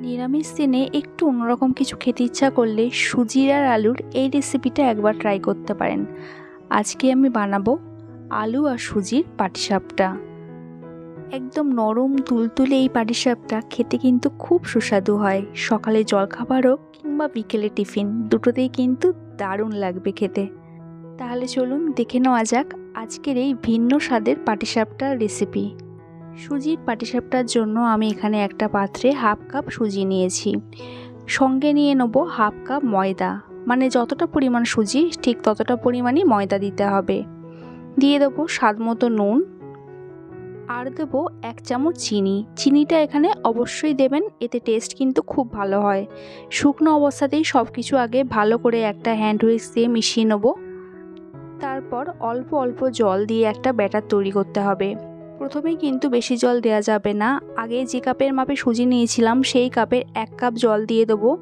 নিরামিষ দিনে একটু অন্যরকম কিছু খেতে ইচ্ছা করলে সুজির আর আলুর এই রেসিপিটা একবার ট্রাই করতে পারেন। আজকে আমি বানাবো আলু আর সুজির পাটিসাপটা। একদম নরম, তুলতুলে এই পাটিসাপটা খেতে কিন্তু খুব সুস্বাদু হয়। সকালে জলখাবার হোক কিংবা বিকেলে টিফিন দুটোতেই কিন্তু দারুণ লাগবে খেতে। তাহলে চলুন দেখে নেওয়া যাক আজকের এই ভিন্ন স্বাদের পাটিসাপটার রেসিপি সুজির পাটিসাপটার জন্য আমি এখানে একটা পাত্রে হাফ কাপ সুজি নিয়েছি। সঙ্গে নিয়ে নেব হাফ কাপ ময়দা। মানে যতটা পরিমাণ সুজি, ঠিক ততটা পরিমাণই ময়দা দিতে হবে। দিয়ে দেবো স্বাদ মতো নুন। আর দেবো এক চামচ চিনি। চিনিটা এখানে অবশ্যই দেবেন, এতে টেস্ট কিন্তু খুব ভালো হয়। শুকনো অবস্থাতেই সব কিছু আগে ভালো করে একটা হ্যান্ড হুইক্স দিয়ে মিশিয়ে নেব। তারপর অল্প অল্প জল দিয়ে একটা ব্যাটার তৈরি করতে হবে। প্রথমেই কিন্তু বেশি জল দেওয়া যাবে না। আগে যে কাপের মাপে সুজি নিয়েছিলাম, সেই কাপের এক কাপ জল দিয়ে দেবো।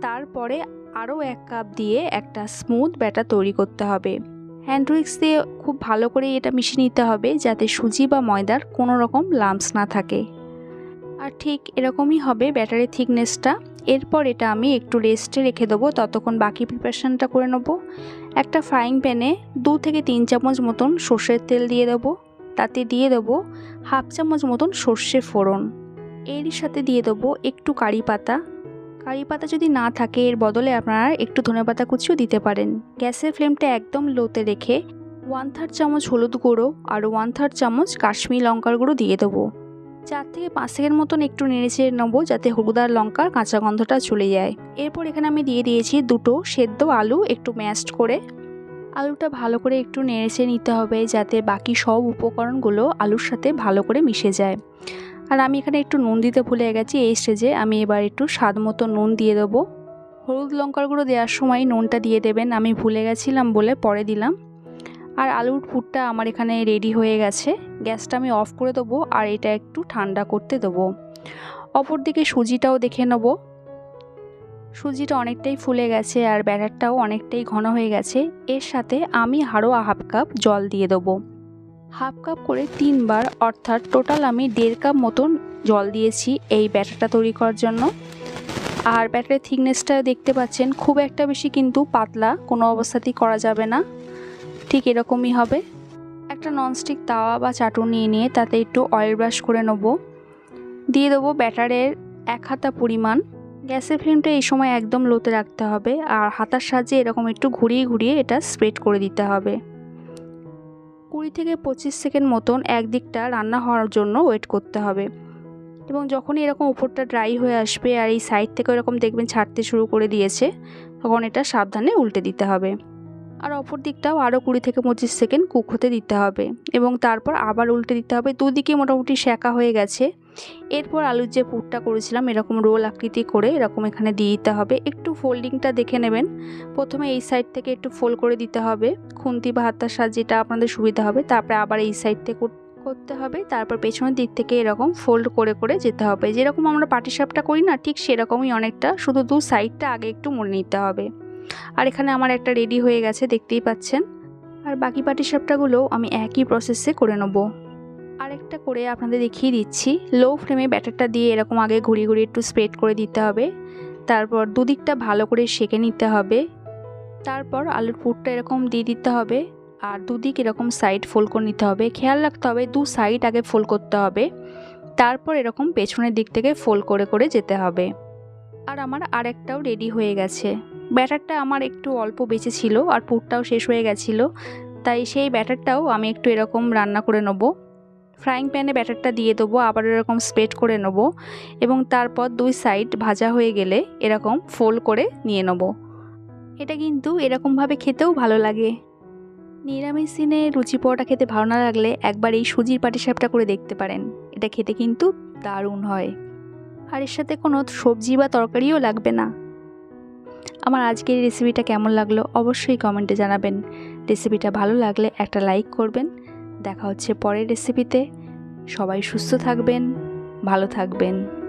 তারপরে আরও এক কাপ দিয়ে একটা স্মুথ ব্যাটার তৈরি করতে হবে। হ্যান্ড দিয়ে খুব ভালো করে এটা মিশিয়ে নিতে হবে, যাতে সুজি বা ময়দার কোনো রকম লাম্পস না থাকে। আর ঠিক এরকমই হবে ব্যাটারের থিকনেসটা এরপর এটা আমি একটু রেস্টে রেখে দেবো, ততক্ষণ বাকি প্রিপারেশানটা করে নেব। একটা ফ্রাইং প্যানে দু থেকে তিন চামচ মতন সর্ষের তেল দিয়ে দেবো। তাতে দিয়ে দেবো হাফ চামচ মতন সর্ষে ফোড়ন। এরই সাথে দিয়ে দেবো একটু কারি পাতা। কারি পাতা যদি না থাকে, এর বদলে আপনারা একটু ধনে পাতা কুচিও দিতে পারেন। গ্যাসের ফ্লেমটা একদম লোতে রেখে ওয়ান থার্ড চামচ হলুদ গুঁড়ো আর ওয়ান থার্ড চামচ কাশ্মীর লঙ্কার গুঁড়ো দিয়ে দেবো। চার থেকে পাঁচ সেকেন্ড মতন একটু নেড়েচে নেব যাতে হলুদ আর লঙ্কার কাঁচা গন্ধটা চলে যায়। এরপর এখানে আমি দিয়ে দিয়েছি দুটো সেদ্ধ আলু একটু ম্যাশড করে আলুটা ভালো করে একটু নেড়েচে নিতে হবে যাতে বাকি সব উপকরণগুলো আলুর সাথে ভালো করে মিশে যায়। আর আমি এখানে একটু নুন দিতে ভুলে গেছি, এই স্টেজে আমি এবার একটু স্বাদ মতো নুন দিয়ে দেবো। হলুদ লঙ্কার গুঁড়ো দেওয়ার সময় নুনটা দিয়ে দেবেন, আমি ভুলে গেছিলাম বলে পরে দিলাম। আর আলুর পুরটা আমার এখানে রেডি হয়ে গেছে, গ্যাসটা আমি অফ করে দেবো আর এটা একটু ঠান্ডা করতে দেবো। অপর দিকে সুজিটাও দেখে নেব। সুজিটা অনেকটাই ফুলে গেছে আর ব্যাটারটাও অনেকটাই ঘন হয়ে গেছে। এর সাথে আমি আরও হাফ কাপ জল দিয়ে দেবো। হাফ কাপ করে তিনবার, অর্থাৎ টোটাল আমি দেড় কাপ মতন জল দিয়েছি এই ব্যাটারটা তৈরি করার জন্য। আর ব্যাটারের থিকনেসটা দেখতে পাচ্ছেন, খুব একটা বেশি কিন্তু পাতলা কোনো অবস্থাতেই করা যাবে না। ঠিক এরকমই হবে। একটা ননস্টিক তাওয়া বা চাটু নিয়ে নিয়ে তাতে একটু অয়েল ব্রাশ করে নেব। দিয়ে দেবো ব্যাটারের এক হাতা পরিমাণ। গ্যাসের ফ্লেমটা এই সময় একদম লোতে রাখতে হবে আর হাতার সাহায্যে এরকম একটু ঘুরিয়ে ঘুরিয়ে এটা স্প্রেড করে দিতে হবে। কুড়ি থেকে পঁচিশ সেকেন্ড মতন একদিকটা রান্না হওয়ার জন্য ওয়েট করতে হবে। এবং যখনই এরকম উপরটা ড্রাই হয়ে আসবে আর এই সাইড থেকে এরকম দেখবেন ছাড়তে শুরু করে দিয়েছে, তখন এটা সাবধানে উল্টে দিতে হবে। আর অপর দিকটাও আরও কুড়ি থেকে পঁচিশ সেকেন্ড কুক হতে দিতে হবে এবং তারপর আবার উল্টে দিতে হবে। দুদিকে মোটামুটি শেঁকা হয়ে গেছে। এরপর আলুর যে পুরটা করেছিলাম, এরকম রোল আকৃতি করে এরকম এখানে দিয়ে দিতে হবে। একটু ফোল্ডিংটা দেখে নেবেন। প্রথমে এই সাইড থেকে একটু ফোল্ড করে দিতে হবে। খুন্তি বা হাতার সাহায্যে যেটা আপনাদের সুবিধা হবে। তারপরে আবার এই সাইড থেকে করতে হবে। তারপর পেছনের দিক থেকে এরকম ফোল্ড করে করে যেতে হবে। যেরকম আমরা পাটিসাপটা করি না, ঠিক সেরকমই অনেকটা। শুধু দু সাইডটা আগে একটু মনে নিতে হবে। আর এখানে আমার একটা রেডি হয়ে গেছে, দেখতেই পাচ্ছেন। আর বাকি পাটিসাপটাগুলো আমি একই প্রসেসে করে নেব। আরেকটা করে আপনাদের দেখিয়ে দিচ্ছি। লো ফ্লেমে ব্যাটারটা দিয়ে এরকম আগে ঘুরিয়ে ঘুরিয়ে একটু স্প্রেড করে দিতে হবে। তারপর দুদিকটা ভালো করে সেঁকে নিতে হবে। তারপর আলুর পুরটা এরকম দিয়ে দিতে হবে। আর দুদিক এরকম সাইড ফোল্ড করে নিতে হবে। খেয়াল রাখতে হবে, দু সাইড আগে ফোল্ড করতে হবে। তারপর এরকম পেছনের দিক থেকে ফোল্ড করে করে যেতে হবে। আর আমার আরেকটাও রেডি হয়ে গেছে। ব্যাটারটা আমার একটু অল্প বেঁচে ছিল আর পুরটাও শেষ হয়ে গেছিল, তাই সেই ব্যাটারটাও আমি একটু এরকম রান্না করে নেব। ফ্রাইং প্যানে ব্যাটারটা দিয়ে দেবো, আবার এরকম স্প্রেড করে নেব এবং তারপর দুই সাইড ভাজা হয়ে গেলে এরকম ফোল্ড করে নিয়ে নেব। এটা কিন্তু এরকমভাবে খেতেও ভালো লাগে। নিরামিষ দিনে লুচি পরোটা খেতে ভালো না লাগলে একবার এই সুজির পাটিসাপটা করে দেখতে পারেন, এটা খেতে কিন্তু দারুণ হয়। আর এর সাথে কোনো সবজি বা তরকারিও লাগবে না। আমার আজকের রেসিপিটা কেমন লাগল অবশ্যই কমেন্টে জানাবেন। রেসিপিটা ভালো লাগলে একটা লাইক করবেন। দেখা হচ্ছে পরের রেসিপিতে সবাই সুস্থ থাকবেন, ভালো থাকবেন।